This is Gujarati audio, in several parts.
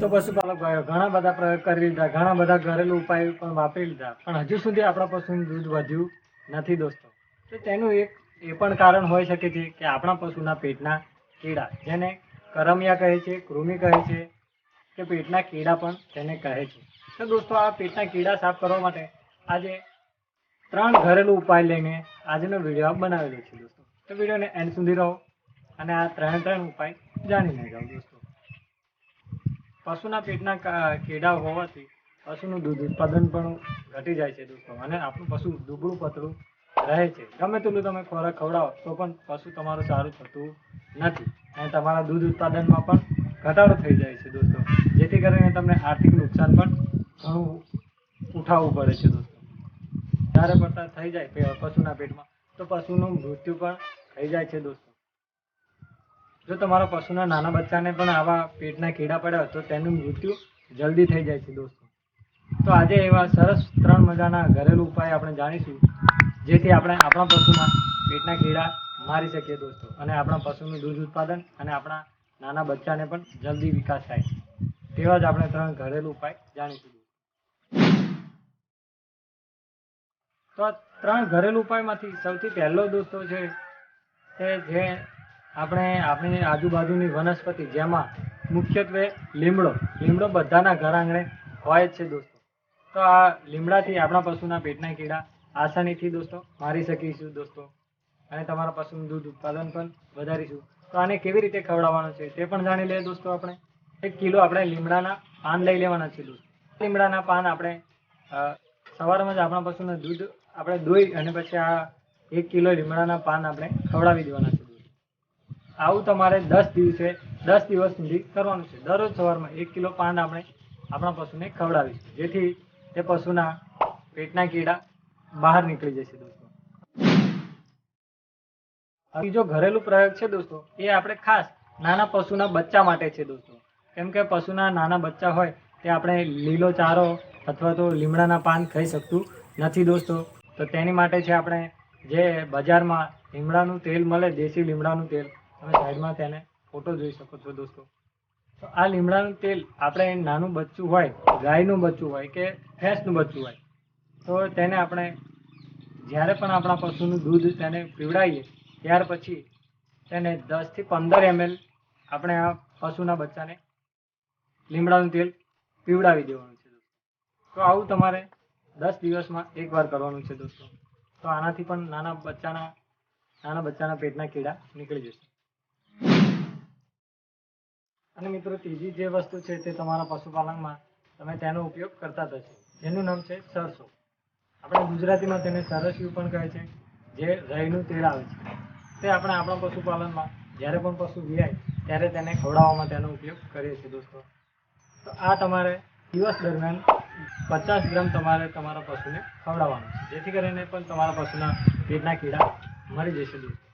તો પશુપાલક ભાઈઓ ઘણા બધા પ્રયોગ કરી લીધા, ઘણા બધા ઘરેલું ઉપાય પણ વાપરી લીધા. પણ હજુ સુધી આપણા પશુનું દૂધ વધ્યું નથી દોસ્તો. તો તેનું એક એ પણ કારણ હોઈ શકે છે કે આપણા પશુના પેટના કીડા, જેને કરમિયા કહે છે, કૃમિ કહે છે, કે પેટના કીડા પણ તેને કહે છે. તો દોસ્તો, આ પેટના કીડા સાફ કરવા માટે આજે ત્રણ ઘરેલું ઉપાય લઈને આજનો વીડિયો બનાવેલો છે દોસ્તો. તો વિડીયોને એન્ડ સુધી રહો અને આ ત્રણે ત્રણ ઉપાય જાણી લેજો દોસ્તો. પશુના પેટના કેડા હોવાથી પશુનું દૂધ ઉત્પાદન પણ ઘટી જાય છે દોસ્તો અને આપણું પશુ દુબળું પતળું રહે છે. ગમે તેટલું તમે ખોરાક ખવડાવો, તો પણ પશુ તમારું સારું થતું નથી. અને તમારા દૂધ ઉત્પાદનમાં પણ ઘટાડો થઈ જાય છે દોસ્તો. જેથી કરીને તમને આર્થિક નુકસાન પણ ઘણું ઉઠાવવું પડે છે દોસ્તો. વધારે પડતા થઈ જાય પશુના પેટમાં, તો પશુનું મૃત્યુ પણ થઈ જાય છે દોસ્તો. જો તમારા પશુના નાના બચ્ચાને પણ આવા પેટના કીડા પડ્યા તો તેનું મૃત્યુ જલ્દી થઈ જાય છે દોસ્તો. તો આજે એવા સરસ ત્રણ મજાના ઘરેલું ઉપાય આપણે જાણીશું, જેથી આપણે આપણા પશુના પેટના કીડા મારી શકીએ દોસ્તો અને આપણા પશુનું દૂધ ઉત્પાદન અને આપણા નાના બચ્ચાને પણ જલ્દી વિકાસ થાય. તેવા જ આપણે ત્રણ ઘરેલું ઉપાય જાણીશું. તો ત્રણ ઘરેલું ઉપાયમાંથી સૌથી પહેલો દોસ્તો છે કે જે આપણે આપણી આજુબાજુની વનસ્પતિ જેમાં મુખ્યત્વે લીમડો લીમડો બધાના ઘર આંગણે હોય જ છે દોસ્તો. તો આ લીમડાથી આપણા પશુના પેટના કીડા આસાનીથી દોસ્તો મારી શકીશું દોસ્તો. અને તમારા પશુનું દૂધ ઉત્પાદન પણ વધારીશું. તો આને કેવી રીતે ખવડાવવાનું છે તે પણ જાણી લઈએ દોસ્તો આપણે. એક કિલો આપણે લીમડાના પાન લઈ લેવાના છે દોસ્તો. લીમડાના પાન આપણે સવારમાં જ આપણા પશુનું દૂધ આપણે દોઈ અને પછી આ એક કિલો લીમડાના પાન આપણે ખવડાવી દેવાના છે. આવું તમારે દસ દિવસે, દસ દિવસ સુધી કરવાનું છે. દરરોજ સવારમાં એક કિલો પાન આપણે આપણા પશુને ખવડાવીશું. જેથી તે પશુના પેટના કીડા બહાર નીકળી જશે દોસ્તો. બીજો ઘરેલું પ્રયોગ છે દોસ્તો, એ આપણે ખાસ નાના પશુના બચ્ચા માટે છે દોસ્તો. કેમ કે પશુના નાના બચ્ચા હોય તે આપણે લીલો ચારો અથવા તો લીમડાના પાન ખાઈ શકતું નથી દોસ્તો. તો તેની માટે છે આપણે જે બજારમાં લીમડાનું તેલ મળે, દેશી લીમડાનું તેલ તમે સાઈડમાં તેને ફોટો જોઈ શકો છો દોસ્તો. તો આ લીમડાનું તેલ આપણે નાનું બચ્ચું હોય, ગાયનું બચ્ચું હોય કે ભેંસનું બચ્ચું હોય, તો તેને આપણે જ્યારે પણ આપણા પશુનું દૂધ તેને પીવડાવીએ, ત્યાર પછી તેને દસથી પંદર એમએલ આપણે આ પશુના બચ્ચાને લીમડાનું તેલ પીવડાવી દેવાનું છે દોસ્તો. તો આવું તમારે દસ દિવસમાં એકવાર કરવાનું છે દોસ્તો. તો આનાથી પણ નાના બચ્ચાના નાના બચ્ચાના પેટના કીડા નીકળી જશે. અને મિત્રો, ત્રીજી જે વસ્તુ છે તે તમારા પશુપાલનમાં તમે તેનો ઉપયોગ કરતા થશો જેનું નામ છે સરસો. આપણે ગુજરાતીમાં તેને સરસ્યું પણ કહે છે, જે રહીનું તેલ આવે છે. તે આપણે આપણા પશુપાલનમાં જ્યારે પણ પશુ વિયાય ત્યારે તેને ખવડાવવામાં તેનો ઉપયોગ કરીએ છીએ દોસ્તો. તો આ તમારે દિવસ દરમિયાન પચાસ ગ્રામ તમારે તમારા પશુને ખવડાવવાનું છે. જેથી કરીને પણ તમારા પશુના પેટના કીડા મરી જશે દોસ્તો.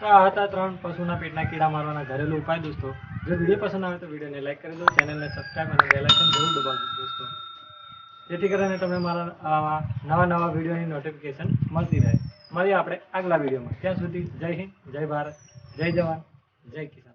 તો આ હતા ત્રણ પશુના પેટના કીડા મારવાના ઘરેલું ઉપાય દોસ્તો. જો વીડિયો પસંદ આવે તો વિડીયોને લાઈક કરી દો ચેનલને સબસ્ક્રાઈબ અને બેલ આઇકન જરૂર દબાવજો દોસ્તો. જેથી કરીને તમને મારા આવા નવા નવા વિડીયોની નોટિફિકેશન મળતી રહે. મળીએ આપણે આગલા વિડીયોમાં. ત્યાં સુધી જય હિન્દ, જય ભારત, જય જવાન, જય કિસાન.